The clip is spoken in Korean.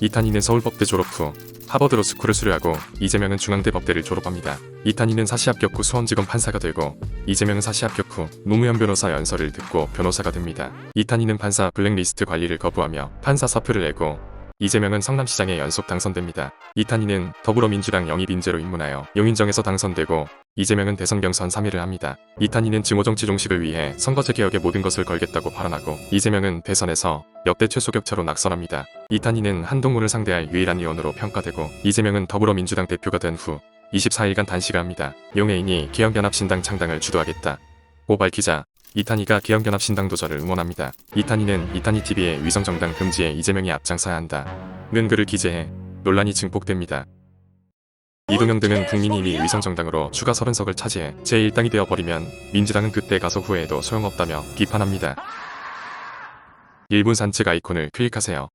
이탄희는 서울법대 졸업 후 하버드로 스쿨을 수료하고 이재명은 중앙대 법대를 졸업합니다. 이탄희는 사시 합격 후 수험지검 판사가 되고 이재명은 사시 합격 후 노무현 변호사 연설을 듣고 변호사가 됩니다. 이탄희는 판사 블랙리스트 관리를 거부하며 판사 사표를 내고 이재명은 성남시장에 연속 당선됩니다. 이탄희는 더불어민주당 영입 인재로 입문하여 용인정에서 당선되고 이재명은 대선 경선 3위를 합니다. 이탄희는 증오정치 종식을 위해 선거제 개혁에 모든 것을 걸겠다고 발언하고 이재명은 대선에서 역대 최소 격차로 낙선합니다. 이탄희는 한동훈을 상대할 유일한 의원으로 평가되고 이재명은 더불어민주당 대표가 된 후 24일간 단식을 합니다. 용해인이 개혁연합신당 창당을 주도하겠다. 고 밝히자 이탄희가 개혁연합신당 도전을 응원합니다. 이탄희는 이탄희TV의 위성정당 금지에 이재명이 앞장서야 한다. 는 글을 기재해 논란이 증폭됩니다. 이동영 등은 국민이 이미 위성정당으로 추가 30석을 차지해 제1당이 되어버리면 민주당은 그때 가서 후회해도 소용없다며 비판합니다. 1분 산책 아이콘을 클릭하세요.